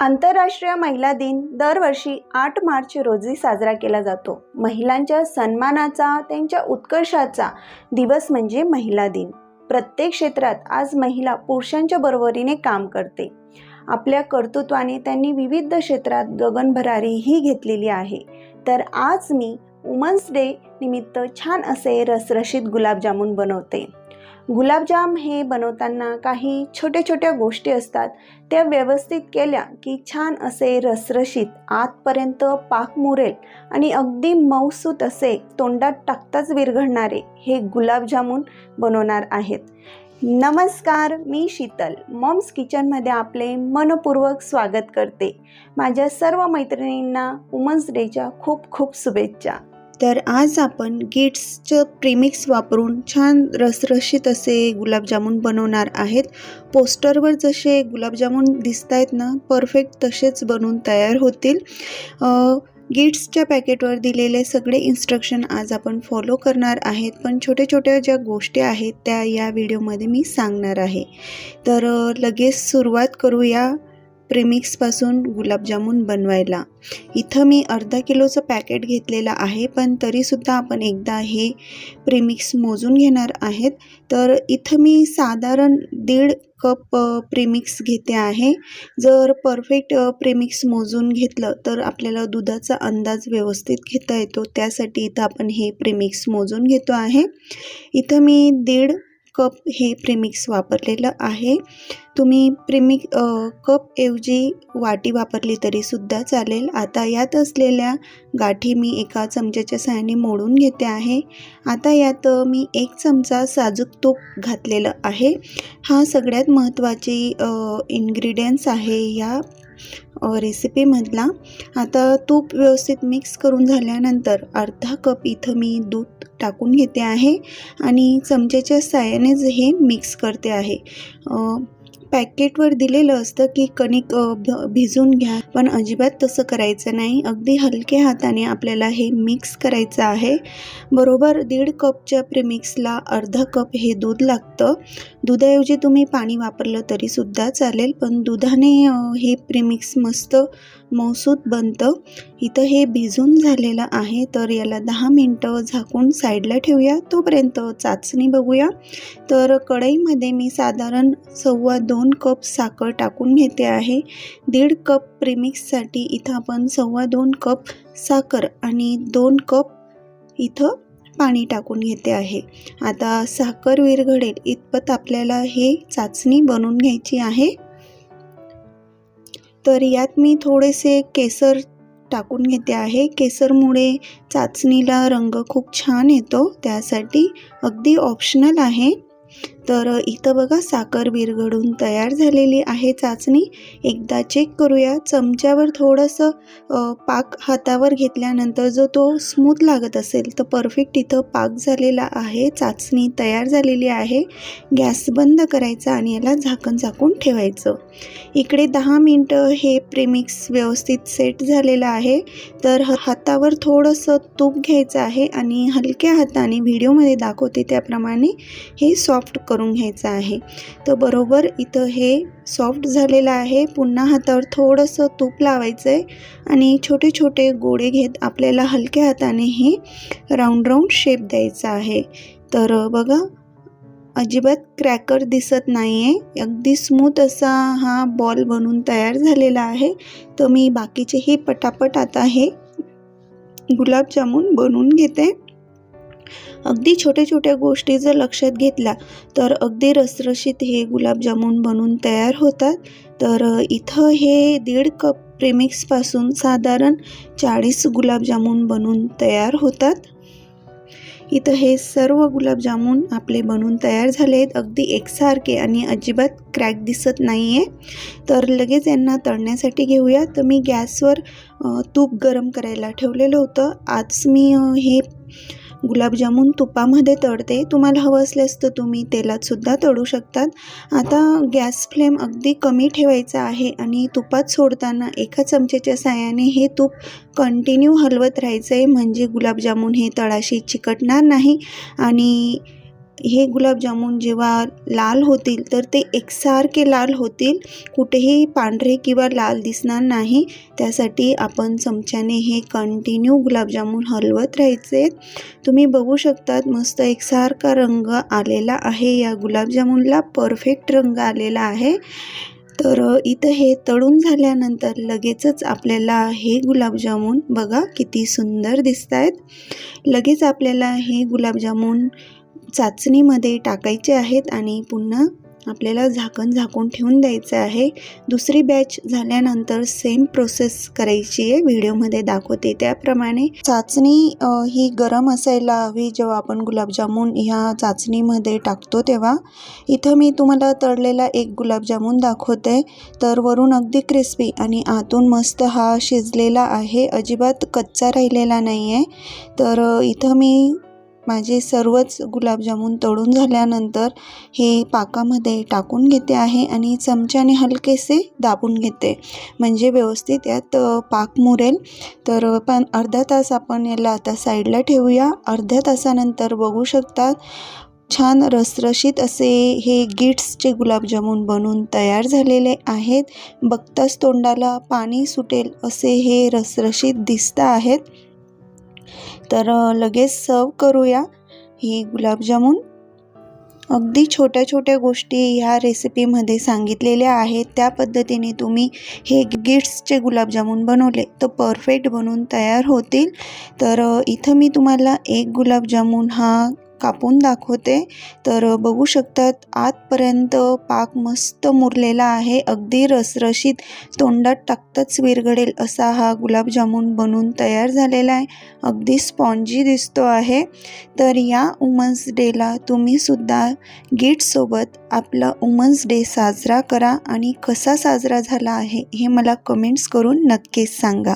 आंतरराष्ट्रीय महिला दिन दरवर्षी आठ मार्च रोजी साजरा केला जातो. महिलांच्या सन्मानाचा त्यांच्या उत्कर्षाचा दिवस म्हणजे महिला दिन. प्रत्येक क्षेत्रात आज महिला पुरुषांच्या बरोबरीने काम करते. आपल्या कर्तृत्वाने त्यांनी विविध क्षेत्रात गगनभरारीही घेतलेली आहे. तर आज मी वुमन्स डे निमित्त छान असे रसरशीत गुलाबजामुन बनवते. गुलाबजाम हे बनवताना काही छोट्या छोट्या गोष्टी असतात. त्या व्यवस्थित केल्या की छान असे रसरशीत आतपर्यंत पाक मुरेल आणि अगदी मऊसूत असे तोंडात टाकताच विरघळणारे हे गुलाबजामुन बनवणार आहेत. नमस्कार मी शीतल. मॉम्स किचनमध्ये आपले मनपूर्वक स्वागत करते. माझ्या सर्व मैत्रिणींना वुमन्स डेच्या खूप खूप शुभेच्छा. तर आज आपण गिट्सचं प्रिमिक्स वापरून छान रसरशीत असे गुलाबजामुन बनवणार आहेत. पोस्टरवर जसे गुलाबजामुन दिसत आहेत ना परफेक्ट तसेच बनवून तयार होतील. गिट्सच्या पॅकेटवर दिलेले सगळे इन्स्ट्रक्शन आज आपण फॉलो करणार आहेत. पण छोट्या छोट्या ज्या गोष्टी आहेत त्या या व्हिडिओमध्ये मी सांगणार आहे. तर लगेच सुरुवात करूया. प्रेमिक्सपासून गुलाबजामुन बनवायला. इथं मी अर्धा किलोचं पॅकेट घेतलेलं आहे पण तरीसुद्धा आपण एकदा हे प्रेमिक्स मोजून घेणार आहेत. तर इथं मी साधारण दीड कप प्रिमिक्स प्रेमिक्स घेते आहे. जर परफेक्ट प्रिमिक्स प्रेमिक्स मोजून घेतलं तर आपल्याला दुधाचा अंदाज व्यवस्थित घेता येतो. त्यासाठी इथं आपण हे प्रेमिक्स मोजून घेतो आहे. इथं मी दीड कप हे प्रिमिक्स वापरलेलं आहे. तुम्ही प्रिमिक कपऐवजी वाटी वापरली तरीसुद्धा चालेल. आता यात असलेल्या गाठी मी एका चमच्याच्या सहाय्याने मोडून घेते आहे. आता यात मी एक चमचा साजूक तूप घातलेलं आहे. हा सगळ्यात महत्त्वाची इन्ग्रेडियंट्स आहे या रेसिपीमधला आता तूप व्यवस्थित मिक्स करून झाल्यानंतर अर्धा कप इथं मी दूध टाकून घेते आहे आणि चमच्याच्या साहाय्यानेच हे मिक्स करते आहे. पॅकेटवर दिलेलं असतं की कणिक भिजून घ्या. पण अजिबात तसं करायचं नाही. अगदी हलक्या हाताने आपल्याला हे मिक्स करायचं आहे. बरोबर दीड कपच्या प्रिमिक्सला अर्धा कप हे दूध लागतं. दुधाऐवजी तुम्ही पाणी वापरलं तरीसुद्धा चालेल पण दुधाने हे प्रिमिक्स मस्त मौसूद बनतं. इथं हे भिजून झालेलं आहे तर याला दहा मिनटं झाकून साईडला ठेवूया. तोपर्यंत चाचणी बघूया. तर कढईमध्ये मी साधारण सव्वा दोन कप साखर टाकून घेते आहे. दीड कप प्रिमिक्ससाठी इथं आपण सव्वा दोन कप साखर आणि दोन कप इथं पाणी टाकून घेते आहे. आता साखर विरघळेल इतपत आपल्याला हे चाचणी बनवून घ्यायची आहे. तर यात मी थोडेसे केसर टाकून घेते आहे. केसरमुळे चाचणीला रंग खूप छान येतो त्यासाठी अगदी ऑप्शनल आहे. तर इथं बघा साखर विरघडून तयार झालेली आहे चाचणी. एकदा चेक करूया. चमच्यावर थोडंसं पाक हातावर घेतल्यानंतर जो तो स्मूथ लागत असेल तर परफेक्ट इथं पाक झालेला आहे. चाचणी तयार झालेली आहे. गॅस बंद करायचा आणि याला झाकण झाकून ठेवायचं. इकडे दहा मिनटं हे प्रेमिक्स व्यवस्थित सेट झालेलं आहे. तर ह- हातावर थोडंसं तूप घ्यायचं आहे आणि हलक्या हाताने व्हिडिओमध्ये दाखवते त्याप्रमाणे हे सॉफ्ट करून घ्यायचं आहे. तर बरोबर इथं हे सॉफ्ट झालेलं आहे. पुन्हा हातावर थोडंसं तूप लावायचं आहे आणि छोटे छोटे गोळे घेत आपल्याला हलक्या हाताने हे राऊंड राऊंड शेप द्यायचा आहे. तर बघा अजिबात क्रॅकर दिसत नाही आहे अगदी स्मूथ असा हा बॉल बनून तयार झालेला आहे. तर मी बाकीचेही पटापट आता हे गुलाबजामून बनवून घेते. अगदी छोट्या छोट्या गोष्टी जर लक्षात घेतल्या तर अगदी रसरशीत हे गुलाबजामुन बनून तयार होतात. तर इथं हे दीड कप प्रेमिक्सपासून साधारण चाळीस गुलाबजामुन बनून तयार होतात. इथं हे सर्व गुलाबजामुन आपले बनून तयार झाले आहेत. अगदी एकसारखे आणि अजिबात क्रॅक दिसत नाही आहे तर लगेच यांना तळण्यासाठी घेऊया. तर मी गॅसवर तूप गरम करायला ठेवलेलं होतं. आज मी हे गुलाबजामुन तुपामध्ये तळते. तुम्हाला हवं असल्यास तर तुम्ही तेलातसुद्धा तळू शकतात. आता गॅस फ्लेम अगदी कमी ठेवायचा आहे आणि तुपात सोडताना एका चमच्याच्या साहाय्याने हे तूप कंटिन्यू हलवत राहायचं आहे म्हणजे गुलाबजामुन हे तळाशी चिकटणार नाही आणि हे गुलाबजामुन जेव्हा लाल होतील तर ते एकसारखे लाल होतील. कुठेही पांढरे किंवा लाल दिसणार नाही. त्यासाठी आपण चमच्याने हे कंटिन्यू गुलाबजामुन हलवत राहायचे. तुम्ही बघू शकतात मस्त एकसारखा रंग आलेला आहे. या गुलाबजामुनला परफेक्ट रंग आलेला आहे. तर इथं हे तळून झाल्यानंतर लगेचच आपल्याला हे गुलाबजामुन बघा किती सुंदर दिसत आहेत लगेच आपल्याला हे गुलाबजामुन चाचणीमध्ये टाकायचे आहेत आणि पुन्हा आपल्याला झाकण झाकून ठेवून द्यायचं आहे. दुसरी बॅच झाल्यानंतर सेम प्रोसेस करायची आहे. व्हिडिओमध्ये दाखवते. त्याप्रमाणे चाचणी ही गरम असायला हवी जेव्हा आपण गुलाबजामून ह्या चाचणीमध्ये टाकतो तेव्हा. इथं मी तुम्हाला तळलेला एक गुलाबजामून दाखवते. तर वरून अगदी क्रिस्पी आणि आतून मस्त हा शिजलेला आहे. अजिबात कच्चा राहिलेला नाही आहे तर इथं मी माझे सर्वच गुलाबजामून तळून झाल्यानंतर हे पाकामध्ये टाकून घेते आहे आणि चमच्याने हलकेसे दाबून घेते. म्हणजे व्यवस्थित यात पाक मुरेल. तर पण अर्धा तास आपण याला आता साईडला ठेवूया. अर्ध्या तासानंतर बघू शकतात छान रसरशीत असे हे गिट्सचे गुलाबजामुन बनून तयार झालेले आहेत. बघताच तोंडाला पाणी सुटेल असे हे रसरशीत दिसता आहेत. तर लगेच सर्व करूया हे गुलाबजामुन. अगदी छोट्या छोट्या गोष्टी ह्या रेसिपीमध्ये सांगितलेल्या आहेत. त्या पद्धतीने तुम्ही हे गिट्सचे गुलाबजामुन बनवले तर परफेक्ट बनून तयार होतील. तर इथं मी तुम्हाला एक गुलाबजामुन हा कापून दाखवते. तर बघू शकतात आतपर्यंत पाक मस्त मुरलेला आहे. अगदी रसरशीत तोंडात टाकताच विरघडेल असा हा गुलाबजामुन बनून तयार झालेला आहे. अगदी स्पॉन्जी दिसतो आहे. तर या वुमन्स डेला तुम्हीसुद्धा गिट्ससोबत आपला वुमन्स डे साजरा करा आणि कसा साजरा झाला आहे हे मला कमेंट्स करून नक्कीच सांगा.